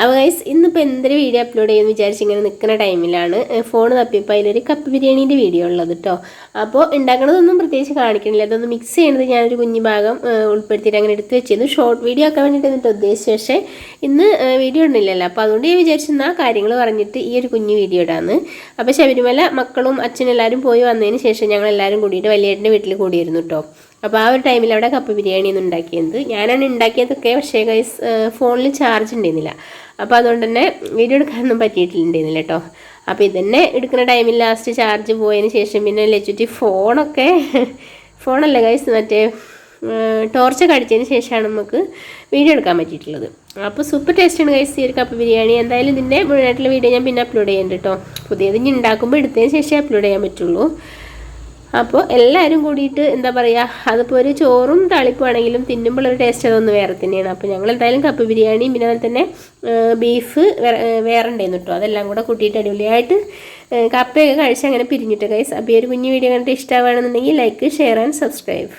അപ്പോൾ ഗൈസ് ഇന്നിപ്പോൾ എന്തൊരു വീഡിയോ അപ്ലോഡ് ചെയ്യുമെന്ന് വിചാരിച്ച് ഇങ്ങനെ നിൽക്കുന്ന ടൈമിലാണ് ഫോൺ തപ്പിയപ്പോൾ അതിലൊരു കപ്പ് ബിരിയാണീന്റെ വീഡിയോ ഉള്ളത് കേട്ടോ അപ്പോൾ ഉണ്ടാക്കണതൊന്നും പ്രത്യേകിച്ച് കാണിക്കണില്ല. അതൊന്ന് മിക്സ് ചെയ്യണത് ഞാനൊരു കുഞ്ഞു ഭാഗം ഉൾപ്പെടുത്തിയിട്ട് അങ്ങനെ എടുത്ത് വെച്ചിരുന്നു. ഷോർട്ട് വീഡിയോ ആക്കാൻ വേണ്ടിയിട്ട് എന്നിട്ട് ഉദ്ദേശിച്ച പക്ഷേ ഇന്ന് വീഡിയോ ഉണ്ടല്ലോ അപ്പോൾ അതുകൊണ്ട് ഞാൻ ആ കാര്യങ്ങൾ പറഞ്ഞിട്ട് ഈ ഒരു കുഞ്ഞു വീഡിയോ ഇടാന്ന്. അപ്പോൾ ശബരിമല മക്കളും അച്ഛനും എല്ലാവരും പോയി വന്നതിന് ശേഷം ഞങ്ങൾ എല്ലാവരും കൂടിയിട്ട് വലിയേട്ടന്റെ വീട്ടിൽ കൂടിയിരുന്നു കേട്ടോ അപ്പോൾ ആ ഒരു ടൈമിൽ അവിടെ കപ്പ് ബിരിയാണി ഒന്നും ഉണ്ടാക്കിയത്. ഞാനാണ് ഉണ്ടാക്കിയതൊക്കെ പക്ഷേ ഗൈസ് ഫോണിൽ ചാർജ് ഉണ്ടായിരുന്നില്ല. അപ്പോൾ അതുകൊണ്ട് തന്നെ വീഡിയോ എടുക്കാനൊന്നും പറ്റിയിട്ടുണ്ടായിരുന്നില്ല കേട്ടോ. അപ്പോൾ ഇതന്നെ എടുക്കുന്ന ടൈമിൽ ലാസ്റ്റ് ചാർജ് പോയതിന് ശേഷം പിന്നെ ലച്ചുറ്റി ഫോണൊക്കെ ഫോണല്ല ഗൈസ് മറ്റേ ടോർച്ച് അടിച്ചതിന് ശേഷമാണ് നമുക്ക് വീഡിയോ എടുക്കാൻ പറ്റിയിട്ടുള്ളത്. അപ്പോൾ സൂപ്പർ ടേസ്റ്റാണ് ഗൈസ് ഈ ഒരു കപ്പ് ബിരിയാണി. എന്തായാലും ഇതിന്റെ മുഴുവനായിട്ടുള്ള വീഡിയോ ഞാൻ പിന്നെ അപ്ലോഡ് ചെയ്യുന്നുണ്ട് കേട്ടോ. പുതിയത് ഇനി ഉണ്ടാക്കുമ്പോൾ എടുത്തതിന് ശേഷമേ അപ്ലോഡ് ചെയ്യാൻ പറ്റുള്ളൂ. അപ്പോൾ എല്ലാവരും കൂടിയിട്ട് എന്താ പറയുക അതിപ്പോൾ ഒരു ചോറും തളിപ്പാണെങ്കിലും തിന്നുമ്പോൾ ഒരു ടേസ്റ്റ് അതൊന്ന് വേറെ തന്നെയാണ്. അപ്പോൾ ഞങ്ങൾ എന്തായാലും കപ്പ് ബിരിയാണിയും പിന്നെ അതുപോലെ തന്നെ ബീഫ് വേറെ ഉണ്ടായിരുന്നു കേട്ടോ അതെല്ലാം കൂടെ കൂട്ടിയിട്ട് അടിപൊളിയായിട്ട് കപ്പയൊക്കെ കഴിച്ച് അങ്ങനെ പിരിഞ്ഞിട്ട്. കൈസ് അപ്പോൾ ഈ ഒരു കുഞ്ഞു വീഡിയോ കണ്ടിട്ട് ഇഷ്ടമാണെന്നുണ്ടെങ്കിൽ ലൈക്ക് ഷെയർ ആൻഡ് സബ്സ്ക്രൈബ്